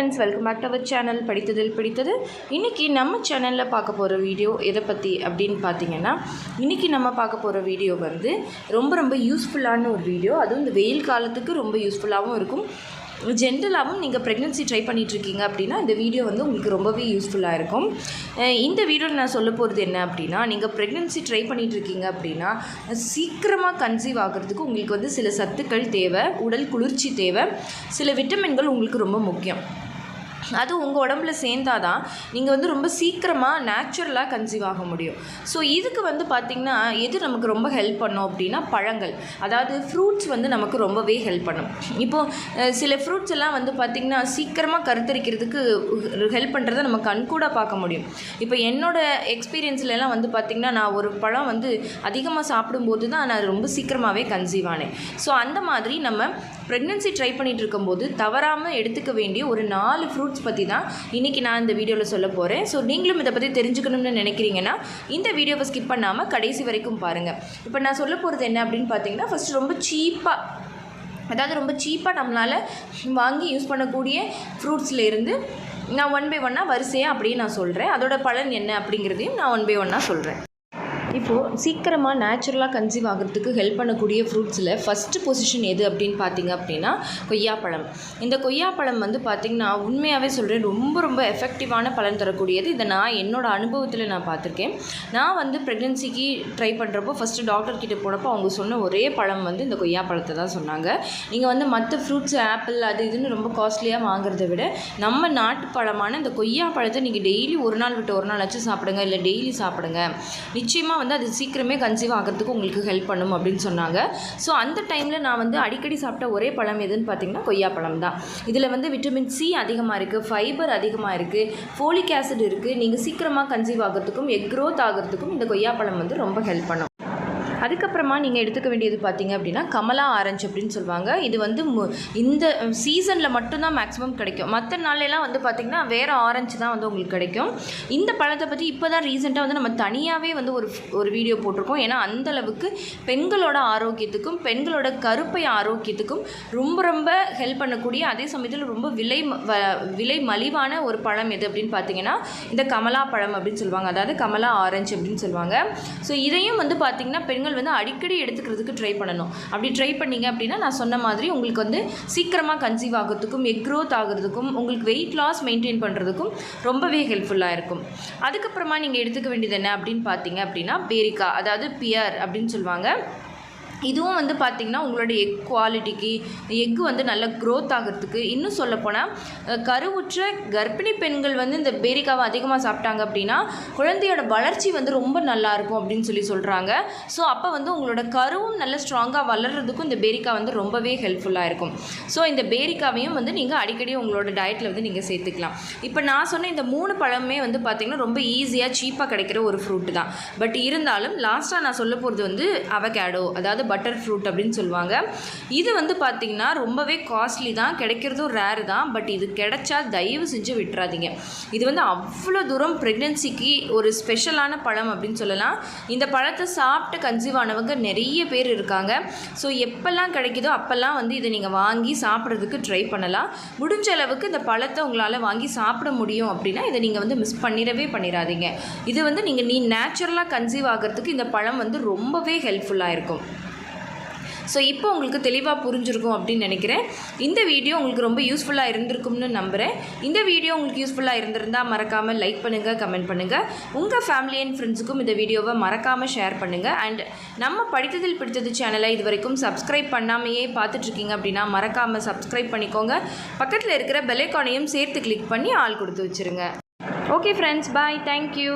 Friends welcome back to our channel படித்ததில் பிடித்தது இன்றைக்கி நம்ம சேனலில் பார்க்க போகிற வீடியோ எதை பற்றி அப்படின்னு பார்த்தீங்கன்னா இன்றைக்கி நம்ம பார்க்க போகிற வீடியோ வந்து ரொம்ப ரொம்ப யூஸ்ஃபுல்லான ஒரு வீடியோ அதுவும் இந்த வெயில் காலத்துக்கு ரொம்ப யூஸ்ஃபுல்லாகவும் இருக்கும். ஜென்ரலாகவும் நீங்கள் ப்ரெக்னென்சி ட்ரை பண்ணிகிட்ருக்கீங்க அப்படின்னா இந்த வீடியோ வந்து உங்களுக்கு ரொம்பவே யூஸ்ஃபுல்லாக இருக்கும். இந்த வீடியோவில் நான் சொல்ல போகிறது என்ன அப்படின்னா நீங்கள் ப்ரெக்னென்சி ட்ரை பண்ணிகிட்ருக்கீங்க அப்படின்னா சீக்கிரமாக கன்சீவ் ஆகிறதுக்கு உங்களுக்கு வந்து சில சத்துக்கள் தேவை உடல் குளிர்ச்சி தேவை. சில விட்டமின்கள் உங்களுக்கு ரொம்ப முக்கியம். அது உங்கள் உடம்புல சேர்ந்தாதான் நீங்கள் வந்து ரொம்ப சீக்கிரமாக நேச்சுரலாக கன்சீவ் ஆக முடியும். ஸோ இதுக்கு வந்து பார்த்திங்கன்னா எது நமக்கு ரொம்ப ஹெல்ப் பண்ணும் அப்படின்னா பழங்கள். அதாவது ஃப்ரூட்ஸ் வந்து நமக்கு ரொம்பவே ஹெல்ப் பண்ணும். இப்போது சில ஃப்ரூட்ஸ் எல்லாம் வந்து பார்த்திங்கன்னா சீக்கிரமாக கருத்தரிக்கிறதுக்கு ஹெல்ப் பண்ணுறதை நம்ம கண்கூட பார்க்க முடியும். இப்போ என்னோட எக்ஸ்பீரியன்ஸ்லலாம் வந்து பார்த்திங்கன்னா நான் ஒரு பழம் வந்து அதிகமாக சாப்பிடும்போது தான் நான் ரொம்ப சீக்கிரமாகவே கன்சீவ் ஆனேன். ஸோ அந்த மாதிரி நம்ம ப்ரெக்னென்சி ட்ரை பண்ணிகிட்டு இருக்கும்போது தவறாமல் எடுத்துக்க வேண்டிய ஒரு நாலு ஃப்ரூட்ஸ் பற்றி தான் இன்றைக்கி நான் இந்த வீடியோவில் சொல்ல போகிறேன் ஸோ நீங்களும் இதை பற்றி தெரிஞ்சுக்கணும்னு நினைக்கிறீங்கன்னா இந்த வீடியோவை ஸ்கிப் பண்ணாமல் கடைசி வரைக்கும் பாருங்கள் இப்போ நான் சொல்ல போகிறது என்ன அப்படின்னு பார்த்தீங்கன்னா ஃபஸ்ட்டு ரொம்ப சீப்பாக அதாவது ரொம்ப சீப்பாக நம்மளால் வாங்கி யூஸ் பண்ணக்கூடிய ஃப்ரூட்ஸில் இருந்து நான் ஒன் பை ஒன்னாக வரிசையாக அப்படியே நான் சொல்கிறேன் அதோட பலன் என்ன அப்படிங்கிறதையும் நான் ஒன் பை ஒன்னாக சொல்கிறேன் இப்போது சீக்கிரமாக நேச்சுரலாக கன்சீவ் ஆகிறதுக்கு ஹெல்ப் பண்ணக்கூடிய ஃப்ரூட்ஸில் ஃபஸ்ட்டு பொசிஷன் எது அப்படின்னு பார்த்தீங்க அப்படின்னா கொய்யாப்பழம். இந்த கொய்யாப்பழம் வந்து பார்த்திங்கன்னா உண்மையாகவே சொல்கிறேன் ரொம்ப ரொம்ப எஃபெக்டிவான பலன் தரக்கூடியது. இதை நான் என்னோடய அனுபவத்தில் நான் பார்த்துருக்கேன். நான் வந்து ப்ரெக்னென்சிக்கு ட்ரை பண்ணுறப்போ ஃபஸ்ட்டு டாக்டர்கிட்ட போனப்போ அவங்க சொன்ன ஒரே பழம் வந்து இந்த கொய்யாப்பழத்தை தான் சொன்னாங்க. நீங்கள் வந்து மற்ற ஃப்ரூட்ஸ் ஆப்பிள் அது இதுன்னு ரொம்ப காஸ்ட்லியாக வாங்குறதை விட நம்ம நாட்டு பழமான இந்த கொய்யாப்பழத்தை நீங்கள் டெய்லி ஒரு நாள் விட்டு ஒரு நாள் வச்சு சாப்பிடுங்க இல்லை டெய்லி சாப்பிடுங்க. நிச்சயமாக வந்து அது சீக்கிரமே கன்சீவ் ஆகிறதுக்கு உங்களுக்கு ஹெல்ப் பண்ணும் அப்படின்னு சொன்னாங்க. ஸோ அந்த டைமில் நான் வந்து அடிக்கடி சாப்பிட்ட ஒரே பழம் எதுன்னு பார்த்தீங்கன்னா கொய்யாப்பழம் தான். இதில் வந்து விட்டமின் சி அதிகமாக இருக்குது ஃபைபர் அதிகமாக இருக்குது ஃபோலிக் ஆசிட் இருக்குது நீங்கள் சீக்கிரமாக கன்சீவ் ஆகிறதுக்கும் எக் க்ரோத் ஆகிறதுக்கும் இந்த கொய்யாப்பழம் வந்து ரொம்ப ஹெல்ப் பண்ணும். அதுக்கப்புறமா நீங்கள் எடுத்துக்க வேண்டியது பார்த்தீங்க அப்படின்னா கமலா ஆரஞ்சு அப்படின்னு சொல்லுவாங்க. இது வந்து மு- இந்த சீசனில் மட்டும்தான் மேக்ஸிமம் கிடைக்கும். மற்ற நாளெல்லாம் வந்து பார்த்திங்கன்னா வேறு ஆரஞ்சு தான் வந்து உங்களுக்கு கிடைக்கும். இந்த பழத்தை பற்றி இப்போ தான் ரீசெண்டாக வந்து நம்ம தனியாகவே வந்து ஒரு ஒரு வீடியோ போட்டிருக்கோம். ஏன்னா அந்த அளவுக்கு பெண்களோட ஆரோக்கியத்துக்கும் பெண்களோட கருப்பை ஆரோக்கியத்துக்கும் ரொம்ப ரொம்ப ஹெல்ப் பண்ணக்கூடிய அதே சமயத்தில் ரொம்ப விலை வ- விலை மலிவான ஒரு பழம் எது அப்படின்னு பார்த்தீங்கன்னா இந்த கமலா பழம் அப்படின்னு சொல்லுவாங்க. அதாவது கமலா ஆரஞ்சு அப்படின்னு சொல்லுவாங்க. ஸோ இதையும் வந்து பார்த்திங்கன்னா பெண்கள் வந்து அடிக்கடி எடுத்துக்கிறதுக்கு ட்ரை பண்ணணும். அப்படி ட்ரை பண்ணீங்க அப்படின்னா நான் சொன்ன மாதிரி உங்களுக்கு வந்து சீக்கிரமாக கன்சீவ் ஆகிறதுக்கும் எக் க்ரோத் ஆகிறதுக்கும் உங்களுக்கு வெயிட் லாஸ் மெயின்டைன் பண்ணுறதுக்கும் ரொம்பவே ஹெல்ப்ஃபுல்லாக இருக்கும். அதுக்கப்புறமா நீங்கள் எடுத்துக்க வேண்டியது என்ன அப்படின்னு பார்த்தீங்க அப்படின்னா பேரிக்கா அதாவது பியர் அப்படின்னு சொல்லுவாங்க. இதுவும் வந்து பார்த்திங்கன்னா உங்களோட எக் குவாலிட்டிக்கு எக் வந்து நல்ல க்ரோத் ஆகிறதுக்கு. இன்னும் சொல்லப்போனால் கருவுற்ற கர்ப்பிணி பெண்கள் வந்து இந்த பேரிக்காவை அதிகமாக சாப்பிட்டாங்க அப்படின்னா குழந்தையோட வளர்ச்சி வந்து ரொம்ப நல்லா இருக்கும் அப்படின்னு சொல்லி சொல்கிறாங்க ஸோ அப்போ வந்து உங்களோட கருவும் நல்ல ஸ்ட்ராங்காக வளர்கிறதுக்கும் இந்த பேரிக்கா வந்து ரொம்பவே ஹெல்ப்ஃபுல்லாக இருக்கும். ஸோ இந்த பேரிக்காவையும் வந்து நீங்கள் அடிக்கடி உங்களோட டயட்டில் வந்து நீங்கள் சேர்த்துக்கலாம். இப்போ நான் சொன்ன இந்த மூணு பழமே வந்து பார்த்திங்கன்னா ரொம்ப ஈஸியாக சீப்பாக கிடைக்கிற ஒரு ஃப்ரூட்டு தான். பட் இருந்தாலும் லாஸ்ட்டாக நான் சொல்ல போகிறது வந்து அவகேடோ அதாவது பட்டர் ஃப்ரூட் அப்படின்னு சொல்லுவாங்க. இது வந்து பார்த்திங்கன்னா ரொம்பவே காஸ்ட்லி தான் கிடைக்கிறதும் ரேர் தான் பட் இது கிடைச்சா தயவு செஞ்சு விட்டுறாதீங்க. இது வந்து அவ்வளோ தூரம் ப்ரெக்னென்சிக்கு ஒரு ஸ்பெஷலான பழம் அப்படின்னு சொல்லலாம். இந்த பழத்தை சாப்பிட்டு கன்சீவ் ஆனவங்க நிறைய பேர் இருக்காங்க. ஸோ எப்போல்லாம் கிடைக்குதோ அப்போல்லாம் வந்து இதை நீங்கள் வாங்கி சாப்பிட்றதுக்கு ட்ரை பண்ணலாம். முடிஞ்ச அளவுக்கு இந்த பழத்தை உங்களால் வாங்கி சாப்பிட முடியும் அப்படின்னா இதை நீங்கள் வந்து மிஸ் பண்ணிடவே பண்ணிடாதீங்க. இது வந்து நீங்கள் நீ நேச்சுரலாக கன்சீவ் ஆகிறதுக்கு இந்த பழம் வந்து ரொம்பவே ஹெல்ப்ஃபுல்லாக இருக்கும். ஸோ இப்போ உங்களுக்கு தெளிவாக புரிஞ்சிருக்கும் அப்படின்னு நினைக்கிறேன். இந்த வீடியோ உங்களுக்கு ரொம்ப யூஸ்ஃபுல்லாக இருந்திருக்கும்னு நம்புகிறேன் இந்த வீடியோ உங்களுக்கு யூஸ்ஃபுல்லாக இருந்திருந்தால் மறக்காமல் லைக் பண்ணுங்கள் கமெண்ட் பண்ணுங்கள் உங்கள் ஃபேமிலி அண்ட் ஃப்ரெண்ட்ஸுக்கும் இந்த வீடியோவை மறக்காமல் ஷேர் பண்ணுங்கள் அண்ட் நம்ம படித்ததில் பிடித்தது சேனலை இது வரைக்கும் சப்ஸ்கிரைப் பண்ணாமையே பார்த்துட்ருக்கீங்க அப்படின்னா மறக்காமல் சப்ஸ்கிரைப் பண்ணிக்கோங்க. பக்கத்தில் இருக்கிற பெலைக்கானையும் சேர்த்து கிளிக் பண்ணி ஆள் கொடுத்து வச்சுருங்க. Okay friends bye thank you